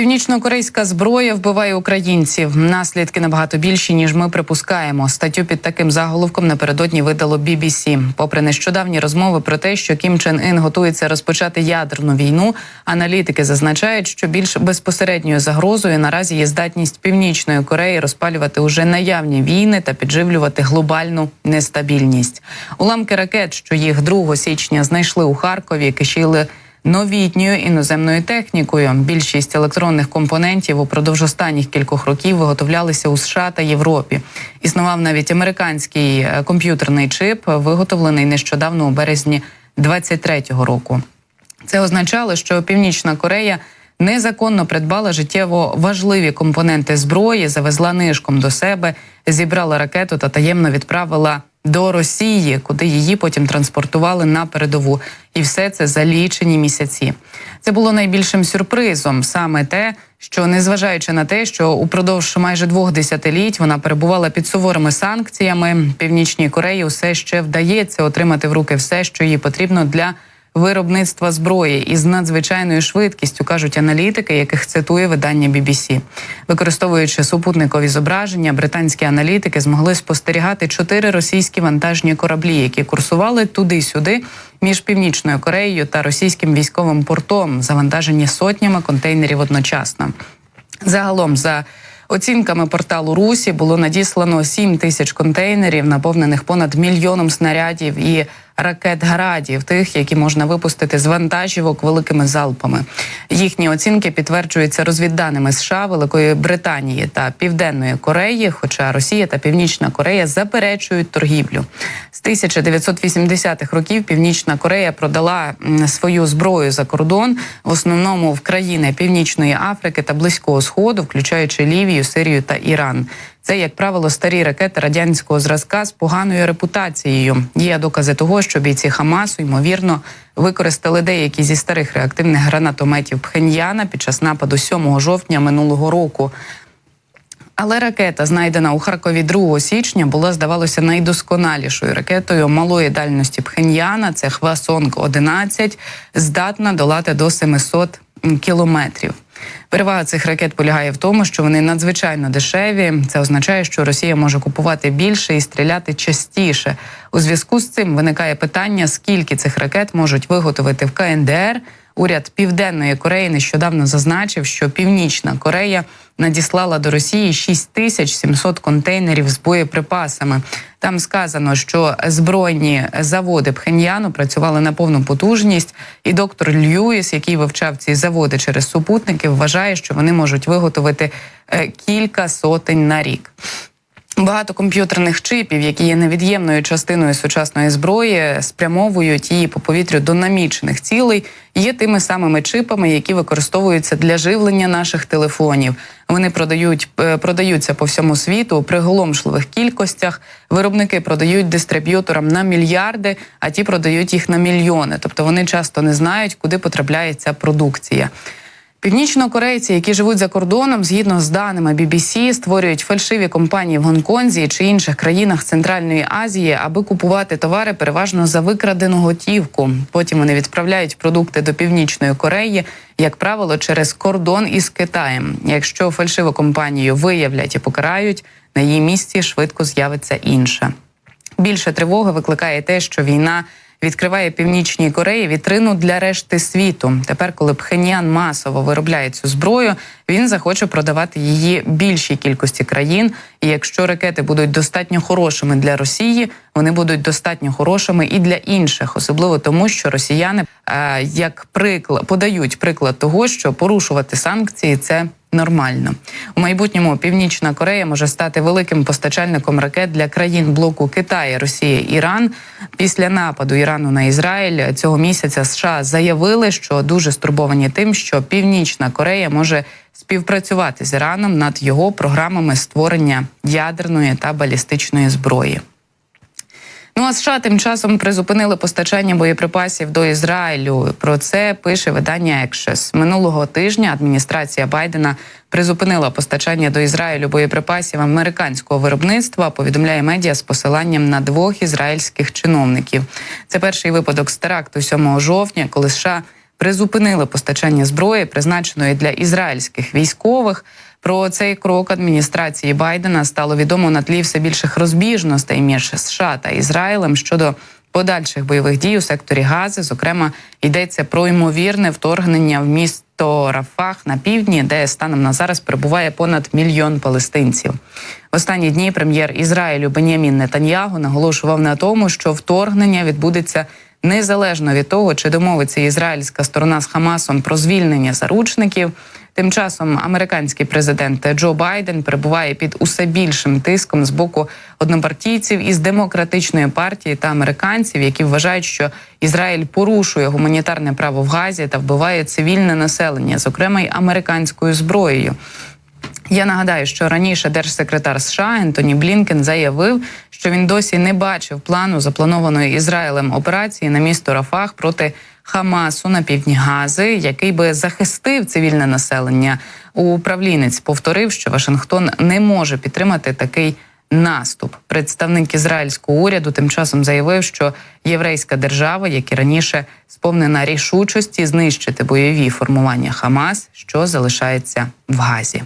Північно-корейська зброя вбиває українців. Наслідки набагато більші ніж ми припускаємо. Статтю під таким заголовком напередодні видало BBC. Попри нещодавні розмови про те, що Кім Чен Ін готується розпочати ядерну війну. Аналітики зазначають, що більш безпосередньою загрозою наразі є здатність Північної Кореї розпалювати уже наявні війни та підживлювати глобальну нестабільність. Уламки ракет, що їх 2 січня знайшли у Харкові, кишіли новітньою іноземною технікою. Більшість електронних компонентів упродовж останніх кількох років виготовлялися у США та Європі. Існував навіть американський е, комп'ютерний чип, виготовлений нещодавно у березні 23-го року. Це означало, що Північна Корея незаконно придбала життєво важливі компоненти зброї, завезла нишком до себе, зібрала ракету та таємно відправила до Росії, куди її потім транспортували на передову. І все це за лічені місяці. Це було найбільшим сюрпризом, саме те, що незважаючи на те, що упродовж майже двох десятиліть вона перебувала під суворими санкціями, північній Кореї все ще вдається отримати в руки все, що їй потрібно для виробництва зброї із надзвичайною швидкістю кажуть аналітики, яких цитує видання BBC. Використовуючи супутникові зображення, британські аналітики змогли спостерігати чотири російські вантажні кораблі, які курсували туди-сюди між північною Кореєю та російським військовим портом, завантажені сотнями контейнерів одночасно. Загалом за Оцінками порталу Русі було надіслано 7 тисяч контейнерів, наповнених понад мільйоном снарядів і ракет градів, тих, які можна випустити з вантажівок великими залпами. Їхні оцінки підтверджуються розвідданими США, Великої Британії та Південної Кореї. Хоча Росія та Північна Корея заперечують торгівлю з 1980-х років. Північна Корея продала свою зброю за кордон, в основному в країни Північної Африки та Близького Сходу, включаючи Лівію, Сирію та Іран. Це, як правило, старі ракети радянського зразка з поганою репутацією. Є докази того, що бійці Хамасу ймовірно використали деякі зі старих реактивних гранатометів Пхеньяна під час нападу 7 жовтня минулого року. Але ракета, знайдена у Харкові 2 січня, була здавалося найдосконалішою ракетою малої дальності Пхеньяна. Це Хвасонг 11 здатна долати до 700 кілометрів. Перевага цих ракет полягає в тому, що вони надзвичайно дешеві. Це означає, що Росія може купувати більше і стріляти частіше. У зв'язку з цим виникає питання, скільки цих ракет можуть виготовити в КНДР. Уряд Південної Кореї нещодавно зазначив, що Північна Корея надіслала до Росії 6700 контейнерів з боєприпасами. Там сказано, що збройні заводи Пхеньяну працювали на повну потужність, і доктор Льюіс, який вивчав ці заводи через супутники, вважає, що вони можуть виготовити е, кілька сотень на рік. Багато комп'ютерних чипів, які є невід'ємною частиною сучасної зброї, спрямовують її по повітрю до намічених цілей. Є тими самими чипами, які використовуються для живлення наших телефонів. Вони продають е, продаються по всьому світу у приголомшливих кількостях. Виробники продають дистриб'юторам на мільярди, а ті продають їх на мільйони. Тобто вони часто не знають, куди потрапляє ця продукція. Північнокорейці, які живуть за кордоном, згідно з даними BBC, створюють фальшиві компанії в Гонконзі чи інших країнах Центральної Азії, аби купувати товари переважно за викрадену готівку. Потім вони відправляють продукти до північної Кореї, як правило, через кордон із Китаєм. Якщо фальшиву компанію виявлять і покарають, на її місці швидко з'явиться інша. Більше тривоги викликає те, що війна відкриває північній Кореї вітрину для решти світу. Тепер, коли Пхеньян масово виробляє цю зброю, він захоче продавати її більшій кількості країн. І якщо ракети будуть достатньо хорошими для Росії, вони будуть достатньо хорошими і для інших, особливо тому, що росіяни як приклад подають приклад того, що порушувати санкції це нормально. У майбутньому Північна Корея може стати великим постачальником ракет для країн блоку Китаю, Росія, Іран. Після нападу Ірану на Ізраїль цього місяця США заявили, що дуже стурбовані тим, що Північна Корея може співпрацювати з Іраном над його програмами створення ядерної та балістичної зброї. Ну а США тим часом призупинили постачання боєприпасів до Ізраїлю. Про це пише видання Екшес. Минулого тижня адміністрація Байдена призупинила постачання до Ізраїлю боєприпасів американського виробництва. Повідомляє медіа з посиланням на двох ізраїльських чиновників. Це перший випадок з теракту 7 жовтня, коли США призупинили постачання зброї, призначеної для ізраїльських військових. Про цей крок адміністрації Байдена стало відомо на тлі все більших розбіжностей між США та Ізраїлем щодо подальших бойових дій у секторі Гази. Зокрема, йдеться про ймовірне вторгнення в місто Рафах на півдні, де станом на зараз перебуває понад мільйон палестинців. В останні дні прем'єр Ізраїлю Бенямін Нетаньягу наголошував на тому, що вторгнення відбудеться незалежно від того, чи домовиться ізраїльська сторона з Хамасом про звільнення заручників. Тим часом американський президент Джо Байден перебуває під усе більшим тиском з боку однопартійців із демократичної партії та американців, які вважають, що Ізраїль порушує гуманітарне право в Газі та вбиває цивільне населення, зокрема й американською зброєю. Я нагадаю, що раніше держсекретар США Ентоні Блінкен заявив, що він досі не бачив плану запланованої Ізраїлем операції на місто Рафах проти Хамасу на півдні Гази, який би захистив цивільне населення. Управлінець повторив, що Вашингтон не може підтримати такий наступ. Представник ізраїльського уряду тим часом заявив, що єврейська держава, як і раніше, сповнена рішучості знищити бойові формування Хамас, що залишається в Газі.